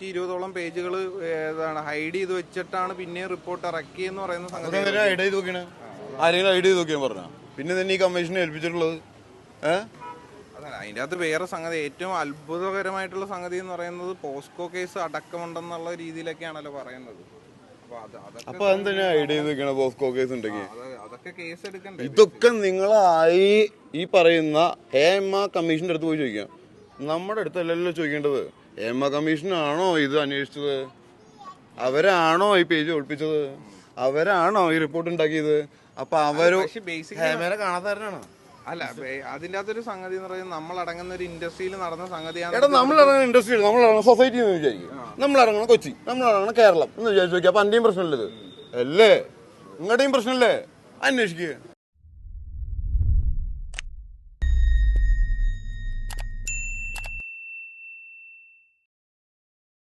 നൂറ്റി ഇരുപതോളം പേജുകൾ ഏതാണ് ഹൈഡ് ചെയ്ത് വെച്ചിട്ടാണ് പിന്നെ റിപ്പോർട്ട് ഇറക്കിയെന്ന് പറയുന്ന സംഗതി ചെയ്ത് നോക്കിയാണ് ആരെങ്കിലും ഹൈഡ് ചെയ്ത് നോക്കിയാൽ പറഞ്ഞ? പിന്നെ തന്നെ ഈ കമ്മീഷനെ ഏൽപ്പിച്ചിട്ടുള്ളത്? ഏഹ് അതിന്റെ അകത്ത് വേറെ സംഗതി ഏറ്റവും അത്ഭുതകരമായിട്ടുള്ള സംഗതി എന്ന് പറയുന്നത് പോസ്കോ കേസ് അടക്കമുണ്ടെന്നുള്ള രീതിയിലൊക്കെയാണല്ലോ പറയുന്നത്. അപ്പൊ എന്തിനാ ഐഡിയ പോസ്കോ കേസ് ഉണ്ടെങ്കിൽ ഇതൊക്കെ നിങ്ങളായി ഈ പറയുന്ന ഹേമ കമ്മീഷന്റെ അടുത്ത് പോയി ചോദിക്കാം. നമ്മുടെ അടുത്തല്ലല്ലോ ചോദിക്കേണ്ടത്? എം കമ്മീഷൻ കമ്മീഷനാണോ ഇത് അന്വേഷിച്ചത്? അവരാണോ ഈ പേജ് ഒളിപ്പിച്ചത്? അവരാണോ ഈ റിപ്പോർട്ട് ഉണ്ടാക്കിയത്? അപ്പൊ അവർ കാണാത്തവരാണോ? അല്ല അതിന്റെ അകത്തൊരു സംഗതി എന്ന് പറയുന്നത് നമ്മൾ അടങ്ങുന്ന ഒരു ഇൻഡസ്ട്രിയിൽ നടന്ന സംഗതിയാണ് എടാ നമ്മൾ അടങ്ങുന്ന ഇൻഡസ്ട്രിയിൽ നമ്മൾ അടങ്ങുന്ന സൊസൈറ്റി എന്ന് വിചാരിക്കും. നമ്മൾ അടങ്ങുന്ന കൊച്ചി നമ്മൾ അടങ്ങുന്ന കേരളം എന്ന് വിചാരിച്ചു നോക്കിയാൽ അപ്പൊ അന്റെയും പ്രശ്നമില്ലത് അല്ലേ? നിങ്ങളുടെയും പ്രശ്നമല്ലേ? അന്വേഷിക്കുക